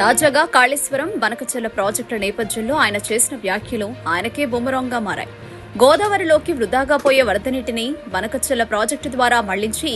తాజాగా కాళేశ్వరం బనకచెల్ల ప్రాజెక్టుల నేపథ్యంలో ఆయన చేసిన వ్యాఖ్యలు ఆయనకే బొమ్మరంగా మారాయి. గోదావరిలోకి వృధాగా పోయే వరద నీటిని బనకచెల్ల ప్రాజెక్టు ద్వారా మళ్ళించి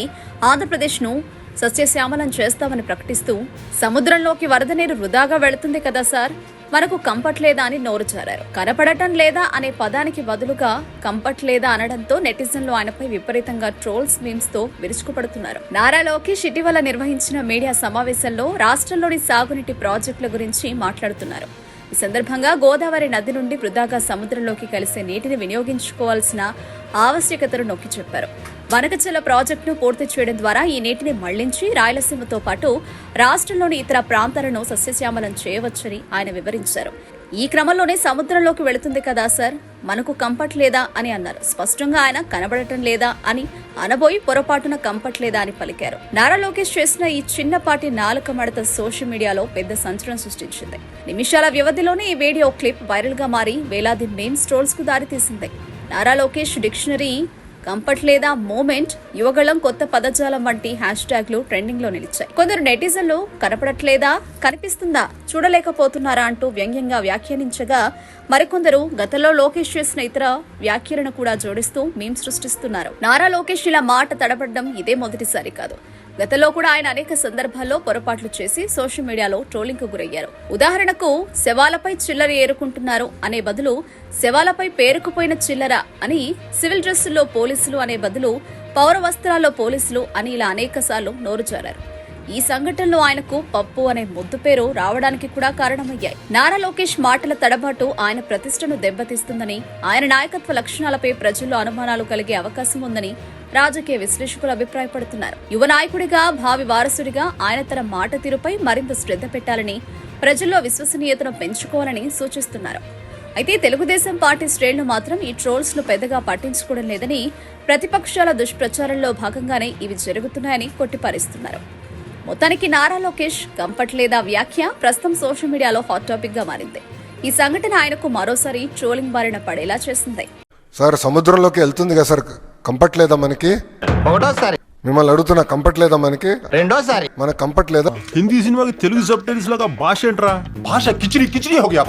ఆంధ్రప్రదేశ్ను సస్యశ్యామలం చేస్తామని ప్రకటిస్తూ సముద్రంలోకి వరద నీరు వృధాగా వెళుతుంది కదా సార్? మనకు కంపట్లేదా అని నోరు జారారు. కనపడటం లేదా అనే పదానికి బదులుగా కంపట్లేదా అనడంతో నెటిజన్లు ఆయనపై విపరీతంగా ట్రోల్స్ మీమ్స్తో విరుచుకుపడుతున్నారు. నారా లోకేష్ ఇటీవల నిర్వహించిన మీడియా సమావేశంలో రాష్ట్రంలోని సాగునీటి ప్రాజెక్టుల గురించి మాట్లాడుతున్నారు. ఈ సందర్భంగా గోదావరి నది నుండి వృధాగా సముద్రంలోకి కలిసే నీటిని వినియోగించుకోవాల్సిన ఆవశ్యకతను నొక్కి చెప్పారు. వనగజల ప్రాజెక్టును పూర్తి చేయడం ద్వారా ఈ నీటిని మళ్ళించి రాయలసీమతో పాటు రాష్ట్రంలోని ఇతర ప్రాంతాలను సస్యశ్యామలం చేయవచ్చని ఆయన వివరించారు. ఈ క్రమంలోనే సముద్రంలోకి వెళుతుంది కదా సార్? మనకు కంపట్ లేదా అని అన్నారు. స్పష్టంగా ఆయన కనబడటం లేదా అని అనబోయి పొరపాటున కంపట్ లేదా అని పలికారు. నారా లోకేష్ చేసిన ఈ చిన్నపాటి నాలుక మడత సోషల్ మీడియాలో పెద్ద సంచలనం సృష్టించింది. నిమిషాల వ్యవధిలోనే ఈ వీడియో క్లిప్ వైరల్గా మారి వేలాది మెయిన్ ట్రోల్స్కు దారితీసింది. నారా లోకేష్ డిక్షనరీ కంఫర్ట్ లేదా మూమెంట్? యువగళం కొత్త పదజాలం వంటి హ్యాష్ ట్యాగ్లు ట్రెండింగ్లో నిలిచాయి. కొందరు నెటిజన్లు కనపడట్లేదా? కనిపిస్తుందా? చూడలేకపోతున్నారా అంటూ వ్యంగ్యంగా వ్యాఖ్యానించగా మరికొందరు గతంలో లోకేష్ చేసిన ఇతర వ్యాఖ్యలను కూడా జోడిస్తూ మేం సృష్టిస్తున్నారు. నారా లోకేష్ ఇలా మాట తడబడ్డం ఇదే మొదటిసారి కాదు. గతంలో కూడా ఆయన అనేక సందర్భాల్లో పొరపాట్లు చేసి సోషల్ మీడియాలో ట్రోలింగ్కు గురయ్యారు. ఉదాహరణకు శవాలపై చిల్లర ఏరుకుంటున్నారు అనే బదులు శవాలపై పేరుకుపోయిన చిల్లర అని సివిల్ డ్రెస్సుల్లో పోలీసులు అనే బదులు పౌర వస్త్రాల్లో పోలీసులు అని ఇలా అనేక సార్లు నోరు జారారు. ఈ సంఘటనలో ఆయనకు పప్పు అనే ముద్దు పేరు రావడానికి కూడా కారణమయ్యాయి. నారా లోకేష్ మాటల తడబాటు ఆయన ప్రతిష్టను దెబ్బతీస్తుందని ఆయన నాయకత్వ లక్షణాలపై ప్రజల్లో అనుమానాలు కలిగే అవకాశం ఉందని రాజకీయ విశ్లేషకులు అభిప్రాయపడుతున్నారు. యువ నాయకుడిగా భావి వారసుడిగా ఆయన తన మాట తీరుపై మరింత శ్రద్ధ పెట్టాలని ప్రజల్లో విశ్వసనీయతను పెంచుకోవాలని సూచిస్తున్నారు. అయితే తెలుగుదేశం పార్టీ శ్రేణులు మాత్రం ఈ ట్రోల్స్ను పెద్దగా పట్టించుకోవడం లేదని ప్రతిపక్షాల దుష్ప్రచారంలో భాగంగానే ఇవి జరుగుతున్నాయని కొట్టిపారేస్తున్నారు. మొత్తానికి నారా లోకేష్ కంపట్లేదా వ్యాఖ్య? ప్రస్తుతం సోషల్ మీడియాలో హాట్ టాపిక్గా మారింది. ఈ సంఘటన ఆయనకు మరోసారి ట్రోలింగ్ బారిన పడేలా చేసింది. సార్ సముద్రంలోకి వెళ్తుంది కదా సార్ కంపట్లేదా మనకి? ఒకటోసారి. మిమ్మల్ని అడుగుతున్నా కంపట్లేదా మనకి? రెండోసారి. మనకు కంపట్లేదా? హిందీ సినిమాకి తెలుగు సబ్టైటిల్స్ లాగా భాష ఏంట్రా? భాష కిచిడి కిచిడి హోగ్యా